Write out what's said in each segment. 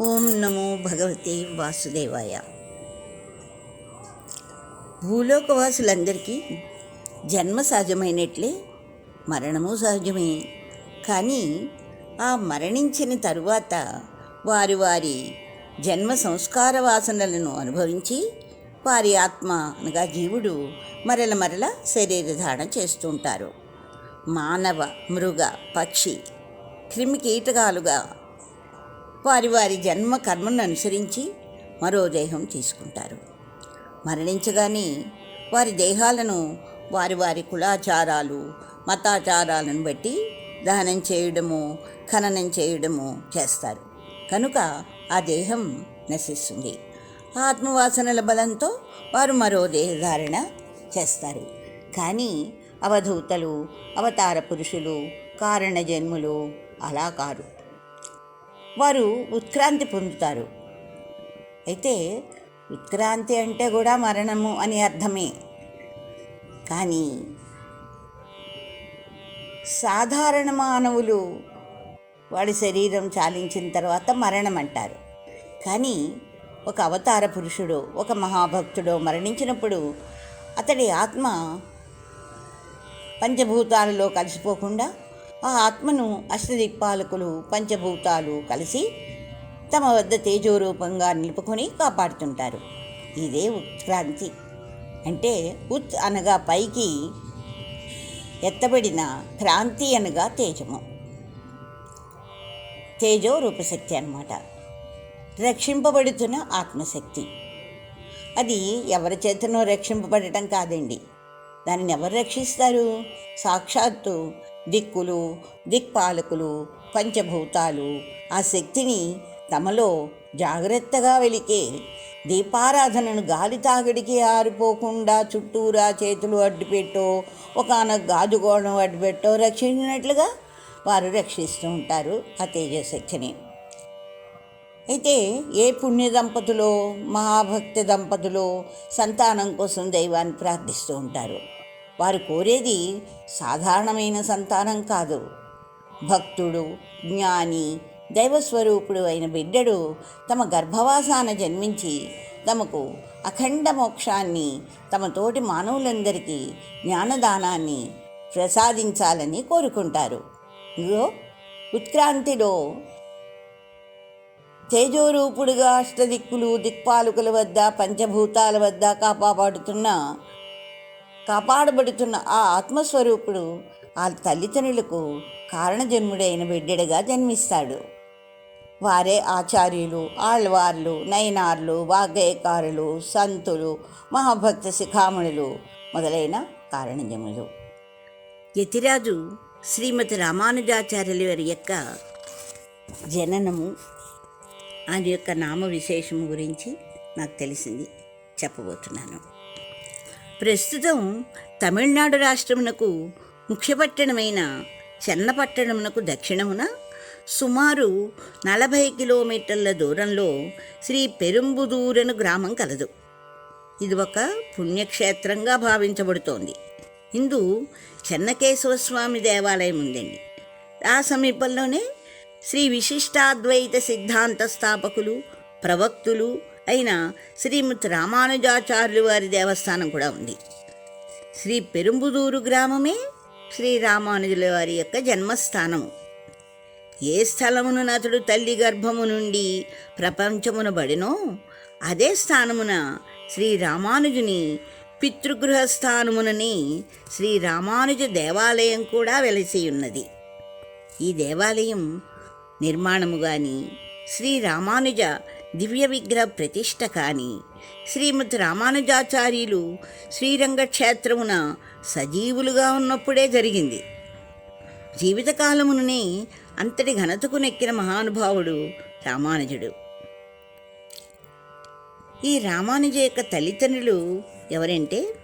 ఓం నమో భగవతే వాసుదేవాయ. భూలోకవాసులందరికీ జన్మ సహజమైనట్లే మరణము సహజమే కానీ ఆ మరణించిన తరువాత వారు వారి జన్మ సంస్కార వాసనలను అనుభవించి వారి ఆత్మ అనగా జీవుడు మరల మరల శరీరధారణ చేస్తుంటారు మానవ మృగ పక్షి క్రిమి కీటకాలుగా వారి వారి జన్మ కర్మను అనుసరించి మరో దేహం తీసుకుంటారు. మరణించగానే వారి దేహాలను వారి వారి కులాచారాలు మతాచారాలను బట్టి దహనం చేయడము ఖననం చేయడము చేస్తారు. కనుక ఆ దేహం నశిస్తుంది. ఆత్మవాసనల బలంతో వారు మరో దేహధారణ చేస్తారు. కానీ అవధూతలు అవతార పురుషులు కారణ జన్ములు అలా కారు వారు ఉత్క్రాంతి పొందుతారు. అయితే ఉత్క్రాంతి అంటే కూడా మరణము అని అర్థమే. కానీ సాధారణ మానవులు వాడి శరీరం చాలించిన తర్వాత మరణం అంటారు కానీ ఒక అవతార పురుషుడు ఒక మహాభక్తుడో మరణించినప్పుడు అతడి ఆత్మ పంచభూతాలలో కలిసిపోకుండా ఆ ఆత్మను అష్టదిక్పాలకులు పంచభూతాలు కలిసి తమ వద్ద తేజోరూపంగా నిలుపుకొని కాపాడుతుంటారు. ఇదే ఉత్క్రాంతి. అంటే ఉత్ అనగా పైకి ఎత్తబడిన క్రాంతి అనగా తేజము. తేజో రూపశక్తి అనమాట రక్షింపబడుతున్న ఆత్మశక్తి. అది ఎవరి చేతనో రక్షింపబడటం కాదండి. దానిని ఎవరు రక్షిస్తారు? సాక్షాత్తు దిక్కులు దిక్పాలకులు పంచభూతాలు. ఆ శక్తిని తమలో జాగ్రత్తగా వెలికే దీపారాధనను గాలి తాగడికి ఆరిపోకుండా చుట్టూరా చేతులు అడ్డుపెట్టో ఒకనొక గాజుగోళం అడ్డుపెట్టో రక్షించినట్లుగా వారు రక్షిస్తూ ఉంటారు ఆ తేజశక్తిని. అయితే ఏ పుణ్య దంపతులో మహాభక్తి దంపతులో సంతానం కోసం దైవాన్ని ప్రార్థిస్తూ ఉంటారు? వారు కోరేది సాధారణమైన సంతానం కాదు. భక్తుడు జ్ఞాని దైవస్వరూపుడు అయిన బిడ్డడు తమ గర్భవాసాన జన్మించి తమకు అఖండ మోక్షాన్ని తమ తోటి మానవులందరికీ జ్ఞానదానాన్ని ప్రసాదించాలని కోరుకుంటారు. ఇగో ఉత్క్రాంతిలో తేజోరూపుడుగా అష్టదిక్కులు దిక్పాలకుల వద్ద పంచభూతాల వద్ద కాపాడుతున్న కాపాడబడుతున్న ఆ ఆత్మస్వరూపుడు ఆ తల్లిదండ్రులకు కారణజన్ముడైన బిడ్డడిగా జన్మిస్తాడు. వారే ఆచార్యులు ఆళ్వార్లు నయనార్లు వాగ్గేయకారులు సంతులు మహాభక్త శిఖామణులు మొదలైన కారణజములు యతిరాజు శ్రీమతి రామానుజాచార్యులు వారి యొక్క జననము ఆయన యొక్క నామ విశేషం గురించి నాకు తెలిసింది. చెప్పబోతున్నాను. ప్రస్తుతం తమిళనాడు రాష్ట్రమునకు ముఖ్యపట్టణమైన చెన్నపట్టణమునకు దక్షిణమున సుమారు నలభై కిలోమీటర్ల దూరంలో శ్రీ పెరుంబుదూరను గ్రామం కలదు. ఇది ఒక పుణ్యక్షేత్రంగా భావించబడుతోంది. ఇందు చెన్నకేశవ స్వామి దేవాలయం ఉందండి. ఆ సమీపంలోనే శ్రీ విశిష్టాద్వైత సిద్ధాంత స్థాపకులు ప్రవక్తులు అయిన శ్రీమతి రామానుజాచార్యులు వారి దేవస్థానం కూడా ఉంది. శ్రీ పెరుంబుదూరు గ్రామమే శ్రీ రామానుజుల వారి యొక్క జన్మస్థానము ఏ స్థలమును నతుడు తల్లి గర్భము నుండి ప్రపంచమున బడినో అదే స్థానమున శ్రీ రామానుజుని పితృగృహస్థానమునని శ్రీ రామానుజ దేవాలయం కూడా వెలసి ఉన్నది ఈ దేవాలయం నిర్మాణము కానీ శ్రీ రామానుజ దివ్య విగ్రహ ప్రతిష్ట కానీ శ్రీమతి రామానుజాచార్యులు శ్రీరంగక్షేత్రమున సజీవులుగా ఉన్నప్పుడే జరిగింది. జీవితకాలముననే అంతటి ఘనతకు నెక్కిన మహానుభావుడు రామానుజుడు. ఈ రామానుజ యొక్క తల్లిదండ్రులు ఎవరంటే?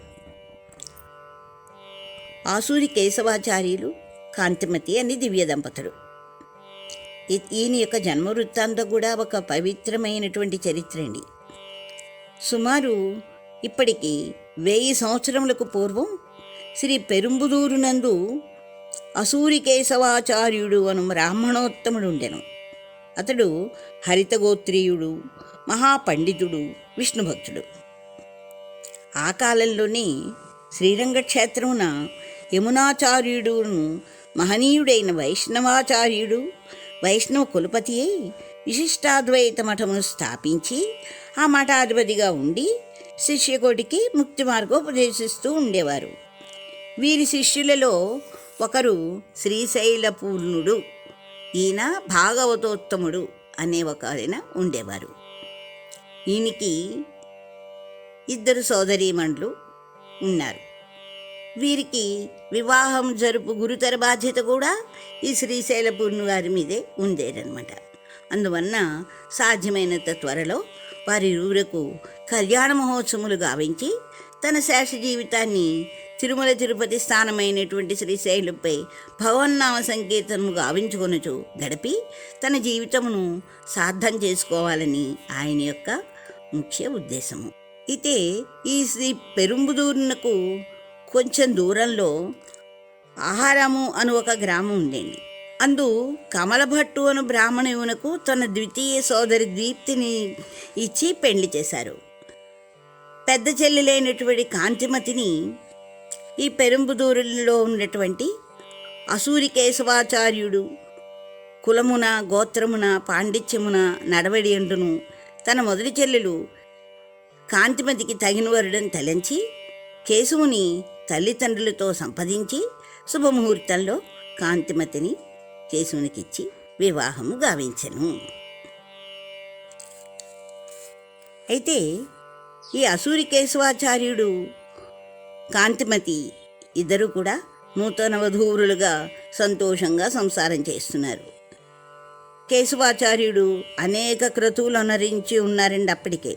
ఆసూరి కేశవాచార్యులు కాంతిమతి అని దివ్య దంపతులు. ఈయన యొక్క జన్మ వృత్తాంతం కూడా ఒక పవిత్రమైనటువంటి చరిత్ర అండి. సుమారు ఇప్పటికి వెయ్యి సంవత్సరములకు పూర్వం శ్రీ పెరుంబుదూరు నందు అసూరి కేశవాచార్యుడు అను బ్రాహ్మణోత్తముడు ఉండెను. అతడు హరితగోత్రీయుడు మహాపండితుడు విష్ణుభక్తుడు. ఆ కాలంలోనే శ్రీరంగక్షేత్రమున యమునాచార్యుడును మహనీయుడైన వైష్ణవాచార్యుడు వైష్ణవ కులపతి అయి విశిష్టాద్వైత మఠమును స్థాపించి ఆ మఠాధిపతిగా ఉండి శిష్యకోటికి ముక్తి మార్గోపదేశిస్తూ ఉండేవారు. వీరి శిష్యులలో ఒకరు శ్రీశైలపూర్ణుడు ఈయన భాగవతోత్తముడు అనే ఒక ఆయన ఉండేవారు. ఈయనకి ఇద్దరు సోదరీమణులు ఉన్నారు. వీరికి వివాహం జరుపు గురుతర బాధ్యత కూడా ఈ శ్రీశైలపూర్ణి వారి మీదే ఉండేదన్నమాట అందువలన సాధ్యమైనంత త్వరలో వారి ఇరువురకు కళ్యాణ మహోత్సవములు గావించి తన శేష జీవితాన్ని తిరుమల తిరుపతి స్థానమైనటువంటి శ్రీశైలంపై భవన్నామ సంకీర్తనము గావించుకొనుచు గడిపి తన జీవితమును సార్థం చేసుకోవాలని ఆయన యొక్క ముఖ్య ఉద్దేశము. అయితే ఈ శ్రీ పెరుంబుదూరునకు కొంచెం దూరంలో ఆహారము అను ఒక గ్రామం ఉండేది. అందు కమలభట్టు అను బ్రాహ్మణునకు తన ద్వితీయ సోదరి దీప్తిని ఇచ్చి పెళ్ళి చేశారు. పెద్ద చెల్లెలైనటువంటి కాంతిమతిని ఈ పెరుంబుదూరులో ఉన్నటువంటి అసూరి కేశవాచార్యుడు కులమున గోత్రమున పాండిత్యమున నడవడి అండును తన మొదటి చెల్లెలు కాంతిమతికి తగిన వరుడని తలంచి కేశవుని తల్లిదండ్రులతో సంపదించి శుభముహూర్తంలో కాంతిమతిని కేశవునికిచ్చి వివాహము గావించెను. అయితే ఈ అసూరి కేశవాచార్యుడు కాంతిమతి ఇద్దరు కూడా నూతన వధూవులుగా సంతోషంగా సంసారం చేస్తున్నారు. కేశవాచార్యుడు అనేక క్రతువులు అనరించి ఉన్నారండి అప్పటికే.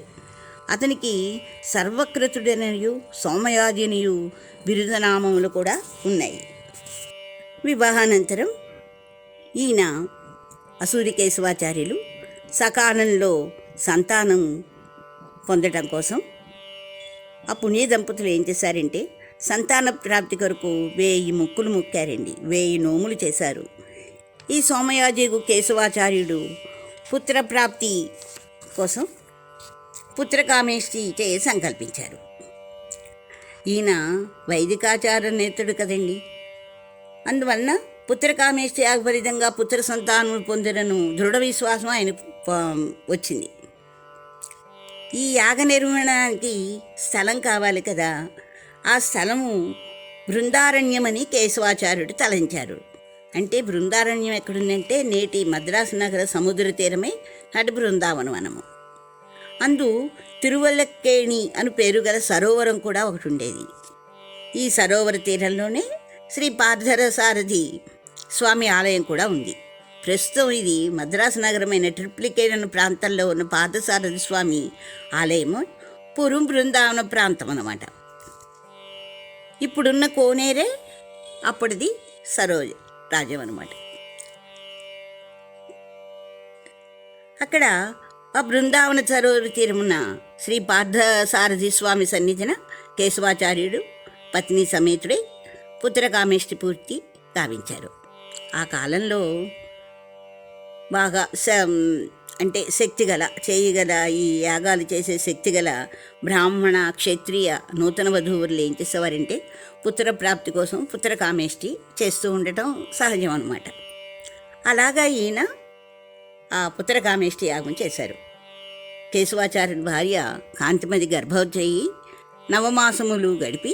అతనికి సర్వకృతుడనయు సోమయాజినియు బిరుదనామములు కూడా ఉన్నాయి. వివాహానంతరం ఈయన అసూరి కేశవాచార్యులు సకాలంలో సంతానం పొందడం కోసం ఆ పుణ్య దంపతులు ఏం చేశారంటే సంతాన ప్రాప్తి కొరకు వేయి ముక్కులు ముక్కారండి వేయి నోములు చేశారు. ఈ సోమయాజిగు కేశవాచార్యుడు పుత్రప్రాప్తి కోసం పుత్రకామేష్టి చే సంకల్పించారు. ఈయన వైదికాచార నేతడు కదండి. అందువలన పుత్రకామేష్టి యాగఫలితంగా పుత్ర సంతానం పొందడను దృఢ విశ్వాసం ఆయన వచ్చింది. ఈ యాగ నిర్వహణానికి స్థలం కావాలి కదా. ఆ స్థలము బృందారణ్యమని కేశవాచార్యుడు తలంచారు. అంటే బృందారణ్యం ఎక్కడుందంటే నేటి మద్రాసు నగర సముద్ర తీరమే నటి బృందావనవనము అందు తిరువల్లక్కేణి అని పేరు గల సరోవరం కూడా ఒకటి ఉండేది ఈ సరోవర తీరంలోనే శ్రీ పార్థర సారథి స్వామి ఆలయం కూడా ఉంది. ప్రస్తుతం ఇది మద్రాసు నగరమైన ట్రిప్లికేట్ అనే ప్రాంతంలో ఉన్న పార్థసారథి స్వామి ఆలయము పూర్వం బృందావన ప్రాంతం అన్నమాట. ఇప్పుడున్న కోనేరే అప్పటిది సరోజ రాజ్యం అనమాట అక్కడ ఆ బృందావన సరోవర తీరమున శ్రీ పార్థసారథి స్వామి సన్నిధిన కేశవాచార్యుడు పత్ని సమేతుడై పుత్రకామేష్టి పూర్తి గావించారు. ఆ కాలంలో బాగా స- అంటే శక్తిగల చేయగల ఈ యాగాలు చేసే శక్తిగల బ్రాహ్మణ క్షత్రియ నూతన వధువులు ఏం చేసేవారంటే పుత్ర ప్రాప్తి కోసం పుత్రకామేష్టి చేస్తూ ఉండటం సహజం అనమాట అలాగా ఈయన ఆ పుత్రకామేష్టి యాగం చేశారు. కేశవాచార్యుని భార్య కాంతిమతి గర్భవతి నవమాసములు గడిపి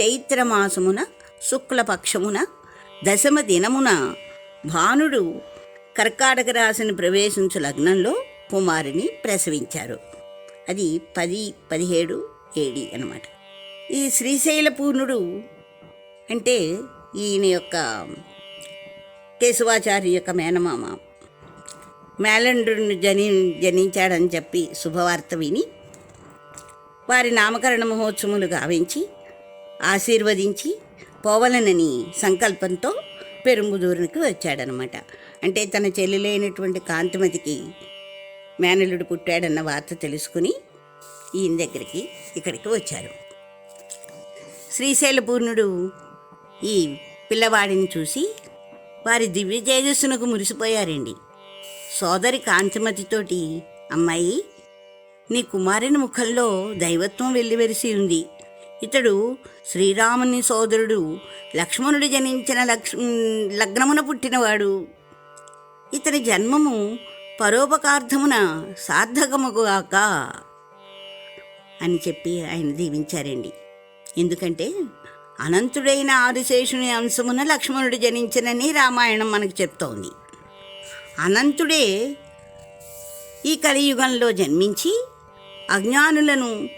చైత్రమాసమున శుక్లపక్షమున దశమ దినమున భానుడు కర్కాటక రాశిని ప్రవేశించు లగ్నంలో కుమారిని ప్రసవించారు. అది పది పదిహేడు ఏడి అన్నమాట ఈ శ్రీశైల పూర్ణుడు అంటే ఈయన యొక్క కేశవాచార్య యొక్క మేనమామ మేలండ్రుని జని జనించాడని చెప్పి శుభవార్త విని వారి నామకరణ మహోత్సవములు గావించి ఆశీర్వదించి పోవలనని సంకల్పంతో పెరుంబుదూరునికి వచ్చాడనమాట. అంటే తన చెల్లెలైనటువంటి కాంతిమతికి మేనలుడు పుట్టాడన్న వార్త తెలుసుకుని ఈయన దగ్గరికి ఇక్కడికి వచ్చారు. శ్రీశైలపూర్ణుడు ఈ పిల్లవాడిని చూసి వారి దివ్య తేజస్సునకు మురిసిపోయారండి. సోదరి కాంతిమతితోటి అమ్మాయి నీ కుమారుని ముఖంలో దైవత్వం వెల్లివెరిసి ఉంది. ఇతడు శ్రీరాముని సోదరుడు లక్ష్మణుడు జనించిన లక్ష్ లగ్నమున పుట్టినవాడు. ఇతని జన్మము పరోపకార్థమున సార్థకముగాక అని చెప్పి ఆయన దీవించారండి. ఎందుకంటే అనంతుడైన ఆదిశేషుని అంశమున లక్ష్మణుడు జనించనని రామాయణం మనకు చెప్తోంది. అనంతుడే ఈ కలియుగంలో జన్మించి అజ్ఞానులను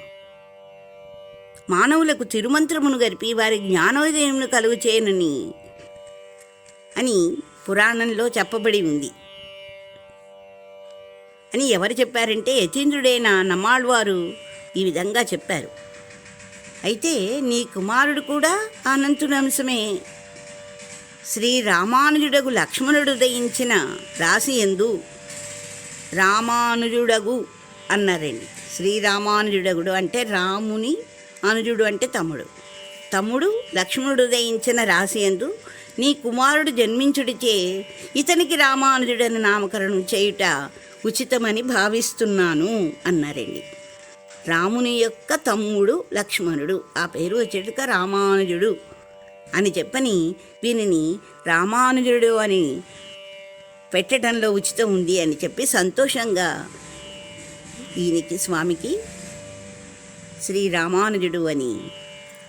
మానవులకు తిరుమంత్రమును గరిపి వారి జ్ఞానోదయమును కలుగు చేయనని అని పురాణంలో చెప్పబడి ఉంది. అని ఎవరు చెప్పారంటే యతీంద్రుడైన నమాళ్వారు ఈ విధంగా చెప్పారు. అయితే నీ కుమారుడు కూడా అనంతుడు అంశమే. శ్రీ రామానుజుడగు లక్ష్మణుడు దయించిన రాశి ఎందు రామానుజుడగు అన్నారండి. శ్రీరామానుజుడగుడు అంటే రాముని అనుజుడు అంటే తమ్ముడు. తమ్ముడు లక్ష్మణుడు దయించిన రాశి ఎందు నీ కుమారుడు జన్మించుడిచే ఇతనికి రామానుజుడని నామకరణం చేయుట ఉచితమని భావిస్తున్నాను అన్నారండి. రాముని యొక్క తమ్ముడు లక్ష్మణుడు. ఆ పేరు వచ్చేటిక రామానుజుడు. అని చెప్పని వీనిని రామానుజుడు అని పెట్టడంలో ఉచితం ఉంది అని చెప్పి సంతోషంగా ఈయనకి స్వామికి శ్రీ రామానుజుడు అని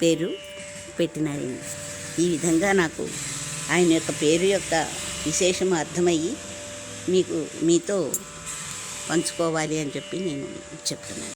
పేరు పెట్టినారండి ఈ విధంగా నాకు ఆయన యొక్క పేరు యొక్క విశేషం అర్థమయ్యి మీకు మీతో పంచుకోవాలి అని చెప్పి నేను చెప్తున్నాను.